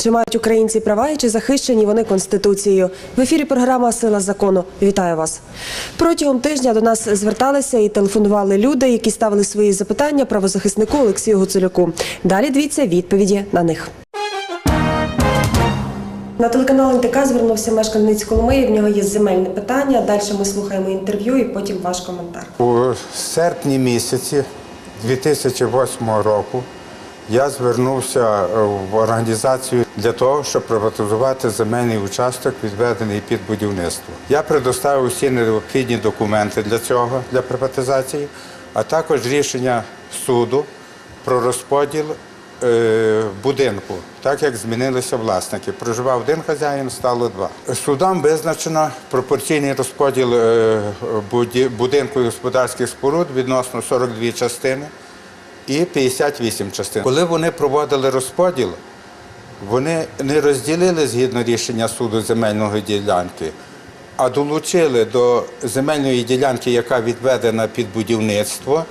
Чи мають українці права і чи захищені вони конституцією? В ефірі програма Сила закону. Вітаю вас. Протягом тижня до нас зверталися і телефонували люди, які ставили свої запитання правозахиснику Олексію Гуцуляку. Далі дивіться відповіді на них. На телеканал НТК звернувся мешканець Коломиї. В нього є земельне питання. Далі ми слухаємо інтерв'ю і потім ваш коментар. У серпні місяці 2008 року я звернувся в організацію для того, щоб приватизувати земельний участок, відведений під будівництво. Я предоставив усі необхідні документи для цього, для приватизації, а також рішення суду про розподіл е, будинку, так як змінилися власники. Проживав один хазяїн, стало два. Судом визначено пропорційний розподіл е, будинку і господарських споруд відносно 42 частини і 58 частин. Коли вони проводили розподіл, вони не розділили згідно рішення суду земельної ділянки, а долучили до земельної ділянки, яка відведена під будівництво,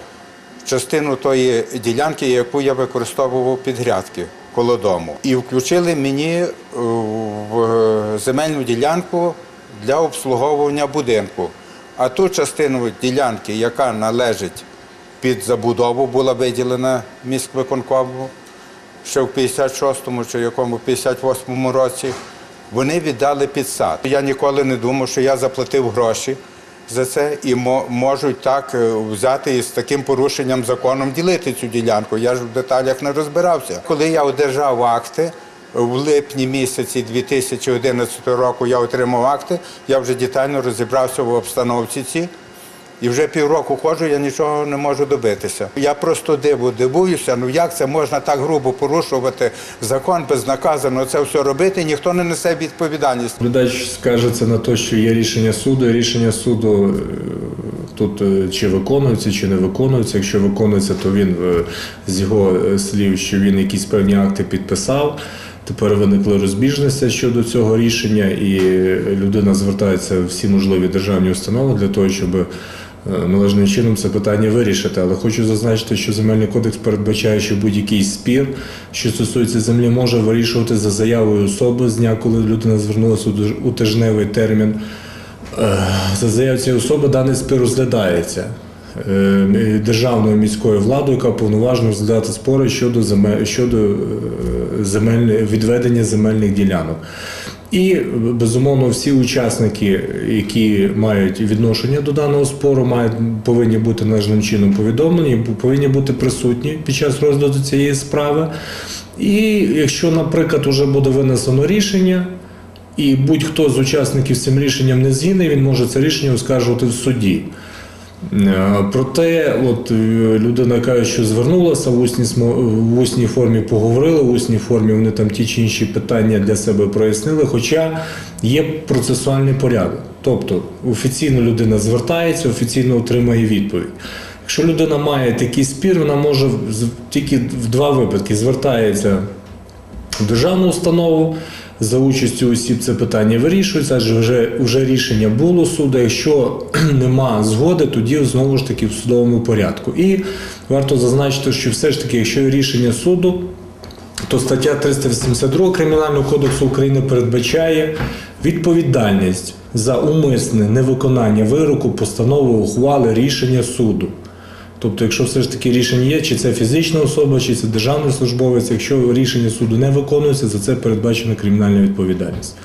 частину тої ділянки, яку я використовував під грядки коло дому. І включили мені е, в земельну ділянку для обслуговування будинку. А ту частину ділянки, яка належить під забудову, була виділена міськвиконкому ще в 56-му чи якому 58-му році, вони віддали під сад. Я ніколи не думав, що я заплатив гроші за це і мо- можуть так е, взяти і з таким порушенням законом ділити цю ділянку. Я ж в деталях не розбирався. Коли я одержав акти. В липні місяці 2011 року я отримав акти, я вже детально розібрався в обстановці цій. І вже півроку ходжу, я нічого не можу добитися. Я просто диву дивуюся, ну як це можна так грубо порушувати закон безнаказано це все робити, ніхто не несе відповідальність. Глядач скажеться на те, що є рішення суду. Рішення суду е, тут е, чи виконується, чи не виконується. Якщо виконується, то він е, з його слів, що він якісь певні акти підписав. Тепер виникли розбіжності щодо цього рішення, і людина звертається в всі можливі державні установи для того, щоб належним чином це питання вирішити. Але хочу зазначити, що земельний кодекс передбачає, що будь-який спір, що стосується землі, може вирішувати за заявою особи з дня, коли людина звернулася у- тижневий термін. Е, За заявою цієї особи даний спір розглядається е, державною міською владою, яка повноважена розглядати спори щодо земель щодо е, земель відведення земельних ділянок. І безумовно всі учасники, які мають відношення до даного спору, мають повинні бути належним чином повідомлені, повинні бути присутні під час розгляду цієї справи. І якщо, наприклад, вже буде винесено рішення, і будь-хто з учасників цим рішенням не згідний, він може це рішення оскаржувати в суді. Е, Проте, от е, людина каже, що звернулася в усній, в усній формі поговорили, в усній формі вони там ті чи інші питання для себе прояснили, хоча є процесуальний порядок. Тобто офіційно людина звертається, офіційно отримає відповідь. Якщо людина має такий спір, вона може тільки в два випадки звертається в державну установу. За участю осіб це питання вирішується, адже вже, вже рішення було суду. Якщо нема згоди, тоді знову ж таки в судовому порядку. І варто зазначити, що все ж таки, якщо рішення суду, то стаття 382 Кримінального кодексу України передбачає відповідальність за умисне невиконання вироку, постанови, ухвали, рішення суду. Тобто, якщо все ж таки рішення є, чи це фізична особа, чи це державний службовець, якщо рішення суду не виконується, за це передбачена кримінальна відповідальність.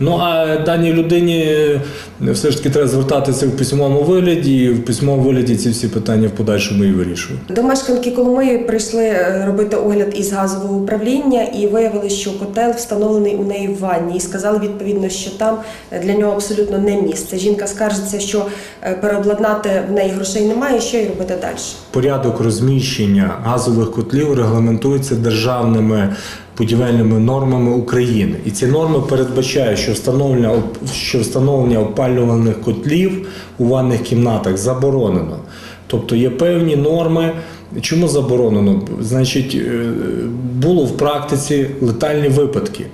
Ну а даній людині е, все ж таки треба звертатися в письмовому вигляді, і в письмовому вигляді ці всі питання в подальшому і вирішують. До мешканки Коломиї прийшли е, робити огляд із газового управління і виявили, що котел встановлений у неї в ванні. І сказали відповідно, що там для нього абсолютно не місце. Жінка скаржиться, що е, переобладнати в неї грошей немає. Що їй робити далі? Порядок розміщення газових котлів регламентується державними будівельними нормами України. І ці норми передбачають, що встановлення, що встановлення опалювальних котлів у ванних кімнатах заборонено. Тобто є певні норми. Чому заборонено? Значить, е, було в практиці летальні випадки.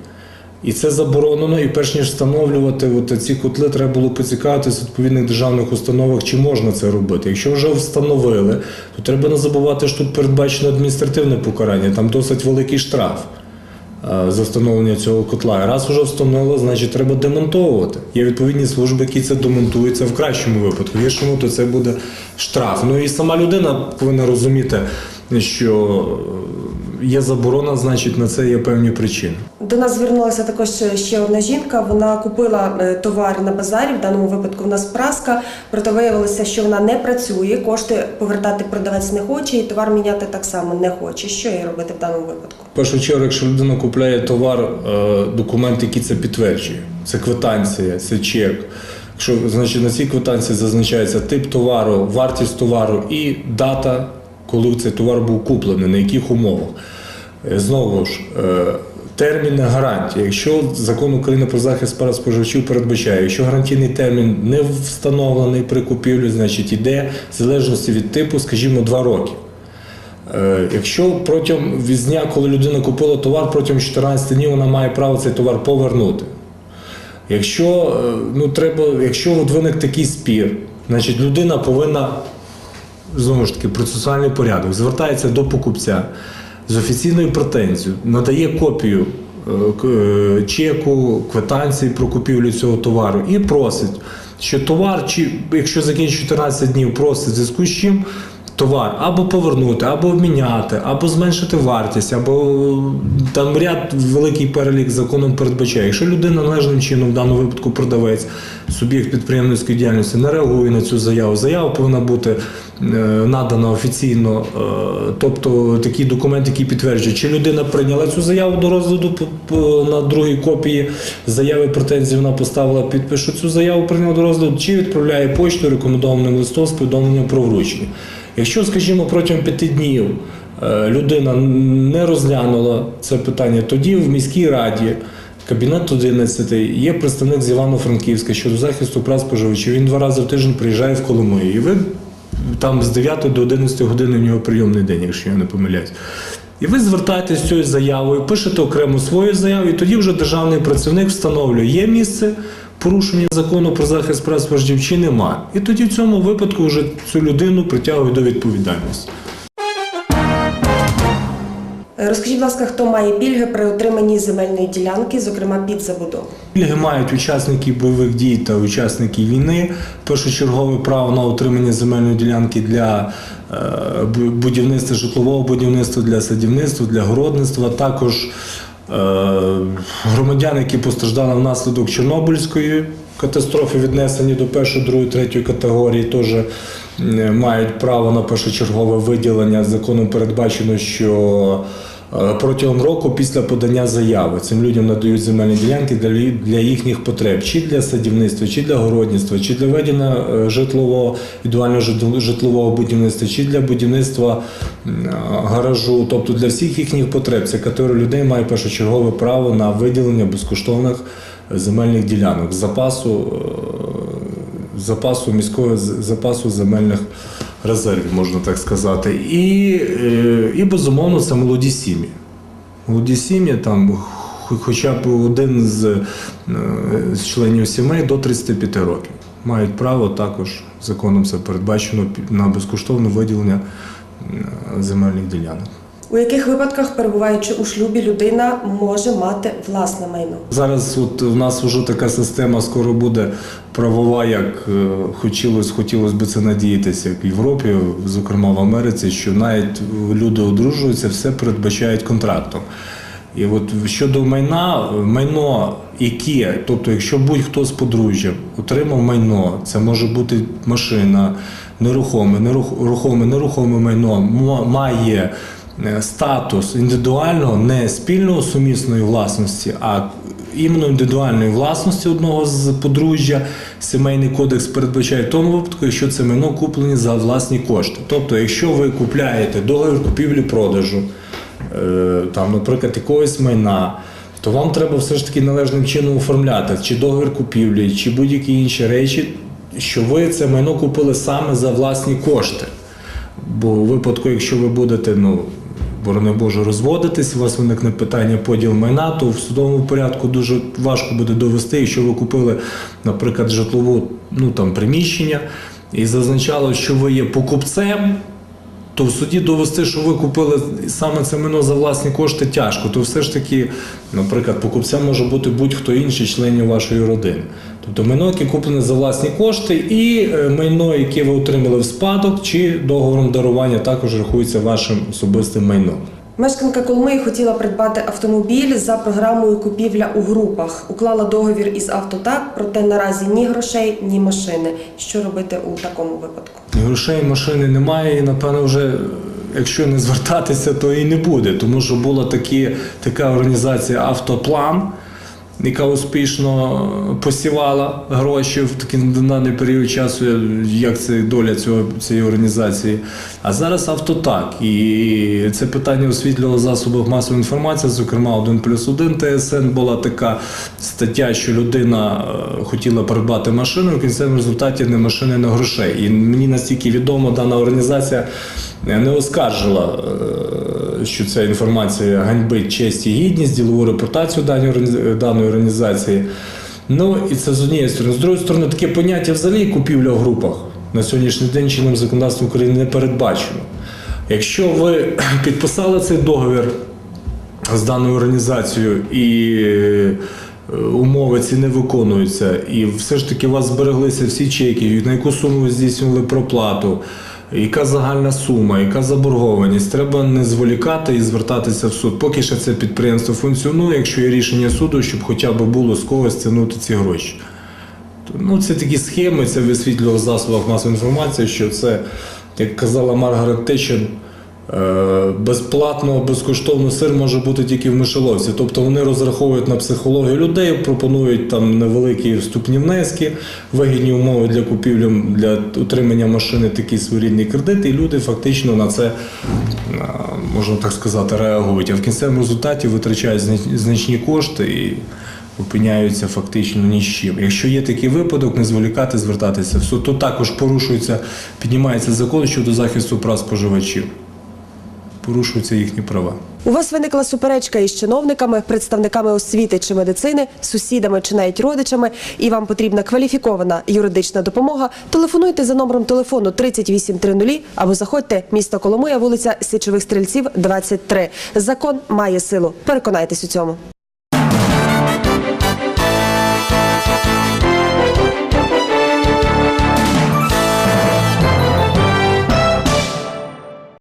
І це заборонено, і перш ніж встановлювати от ці котли, треба було поцікавитися відповідних державних установах, чи можна це робити. Якщо вже встановили, то треба не забувати, що тут передбачено адміністративне покарання, там досить великий штраф. Е, за встановлення цього котла. Раз вже встановили, значить треба демонтовувати. Є відповідні служби, які це демонтуються в кращому випадку. В гіршому то це буде штраф. Ну і сама людина повинна розуміти, що е, є заборона, значить на це є певні причини. До нас звернулася також ще одна жінка. Вона купила е, товар на базарі. В даному випадку в нас праска. Проте виявилося, що вона не працює. Кошти повертати продавець не хоче, і товар міняти так само не хоче. Що їй робити в даному випадку? В першу чергу, якщо людина купляє товар, е, документ, який це підтверджує, це квитанція, це чек. Якщо значить на цій квитанції зазначається тип товару, вартість товару і дата, коли цей товар був куплений, на яких умовах. Е, Знову ж, е, терміни гарантії. Якщо закон України про захист прав споживачів передбачає, якщо гарантійний термін не встановлений при купівлі, значить іде в залежності від типу, скажімо, 2 роки. Е, Якщо протягом від дня, коли людина купила товар, протягом 14 днів вона має право цей товар повернути. Якщо, ну, треба, якщо от виник такий спір, значить людина повинна знову ж таки процесуальний порядок, звертається до покупця з офіційною претензією, надає копію е, е, чеку, квитанції про купівлю цього товару і просить, що товар, чи якщо закінчить 14 днів, просить в зв'язку з чим. Товар або повернути, або обміняти, або зменшити вартість, або там ряд великий перелік законом передбачає. Якщо людина належним чином, в даному випадку продавець, суб'єкт підприємницької діяльності не реагує на цю заяву, заява повинна бути е, надана офіційно, е, тобто такий документ, який підтверджує, чи людина прийняла цю заяву до розгляду на другій копії заяви претензії, вона поставила підпис, що цю заяву прийняла до розгляду, чи відправляє поштою рекомендованим листом з повідомленням про вручення. Якщо, скажімо, протягом п'яти днів е, людина не розглянула це питання, тоді в міській раді. Кабінет 11 є представник з Івано-Франківська щодо захисту прав споживачів. Він два рази в тиждень приїжджає в Коломию. І ви там з 9 до 11 години в нього прийомний день, якщо я не помиляюсь. І ви звертаєтесь з цією заявою, пишете окремо свою заяву, і тоді вже державний працівник встановлює, є місце порушення закону про захист прав споживачів нема. І тоді в цьому випадку вже цю людину притягують до відповідальності. Е, Розкажіть, будь ласка, хто має пільги при отриманні земельної ділянки, зокрема під забудову? Пільги мають учасники бойових дій та учасники війни. Першочергове право на отримання земельної ділянки для е, будівництва житлового будівництва, для садівництва, для городництва. Також громадяни, які постраждали внаслідок Чорнобильської катастрофи, віднесені до першої, другої, третьої категорії, теж е, мають право на першочергове виділення. Законом передбачено, що Е, Протягом року після подання заяви цим людям надають земельні ділянки для, їхніх потреб, чи для садівництва, чи для городництва, чи для ведення е, житлового індивідуального жит- житлового будівництва, чи для будівництва е, гаражу, тобто для всіх їхніх потреб. Ця категорія людей має першочергове право на виділення безкоштовних е, земельних ділянок запасу е, запасу міського запасу земельних резервів, можна так сказати. І, е, і безумовно, це молоді сім'ї. Молоді сім'ї, там хоча б один з, е, з членів сімей до 35 років. Мають право також законом це передбачено на безкоштовне виділення е, земельних ділянок. У яких випадках, перебуваючи у шлюбі, людина може мати власне майно? Зараз от в нас вже така система скоро буде правова, як е, хотілося, хотілося б це надіятися, як в Європі, зокрема в Америці, що навіть люди одружуються, все передбачають контрактом. І от щодо майна, майно яке, тобто, якщо будь-хто з подружжя отримав майно, це може бути машина, нерухоме, нерух- рухоме, нерухоме майно, має статус індивідуального, не спільного сумісної власності, а іменно індивідуальної власності одного з подружжя. Сімейний кодекс передбачає в тому випадку, якщо це майно куплені за власні кошти. Тобто, якщо ви купляєте договір купівлі-продажу, е, там, наприклад, якогось майна, то вам треба все ж таки належним чином оформляти чи договір купівлі, чи будь-які інші речі, що ви це майно купили саме за власні кошти. Бо у випадку, якщо ви будете, ну, борони Боже, розводитись, у вас виникне питання поділ майна, то в судовому порядку дуже важко буде довести, якщо ви купили, наприклад, житлову ну, там, приміщення і зазначало, що ви є покупцем, то в суді довести, що ви купили саме це майно за власні кошти, тяжко. То все ж таки, наприклад, покупцем може бути будь-хто інший членів вашої родини. Тобто майно, яке куплене за власні кошти, і е, майно, яке ви отримали в спадок чи договором дарування, також рахується вашим особистим майном. Мешканка Коломиї хотіла придбати автомобіль за програмою купівля у групах. Уклала договір із автотак, проте наразі ні грошей, ні машини. Що робити у такому випадку? Грошей машини немає, і напевно вже якщо не звертатися, то і не буде. Тому що була такі, така організація Автоплан, яка успішно посівала гроші в такий даний період часу, як це доля цього, цієї організації. А зараз автотак. І це питання освітлювало засобах масової інформації, зокрема 1 плюс 1 ТСН була така стаття, що людина е, хотіла придбати машину, в кінцевому результаті не машини, не грошей. І мені настільки відомо, дана організація не оскаржила, е, що ця інформація ганьбить честь і гідність, ділову репутацію даної організації. Ну і це з однієї сторони. З другої сторони, таке поняття взагалі купівля в групах на сьогоднішній день чинним законодавством України не передбачено. Якщо ви підписали цей договір з даною організацією і е, умови ці не виконуються, і все ж таки у вас збереглися всі чеки, на яку суму ви здійснювали проплату, яка загальна сума, яка заборгованість, треба не зволікати і звертатися в суд. Поки ще це підприємство функціонує, якщо є рішення суду, щоб хоча б було з когось тягнути ці гроші. Ну, це такі схеми, це висвітлював в засобах масової інформації, що це, як казала Маргарет Тетчер, е, безплатно, безкоштовно сир може бути тільки в мишеловці. Тобто вони розраховують на психологію людей, пропонують там невеликі вступні внески, вигідні умови для купівлі, для утримання машини, такий своєрідний кредит, і люди фактично на це, е, можна так сказати, реагують. А в кінцевому результаті витрачають значні кошти і опиняються фактично ні з чим. Якщо є такий випадок, не зволікати, звертатися в суд. Тут також порушується, піднімається закон щодо захисту прав споживачів. Порушуються їхні права. У вас виникла суперечка із чиновниками, представниками освіти чи медицини, сусідами чи навіть родичами, і вам потрібна кваліфікована юридична допомога. Телефонуйте за номером телефону 3830 або заходьте місто Коломия, вулиця Січових Стрільців, 23. Закон має силу. Переконайтесь у цьому.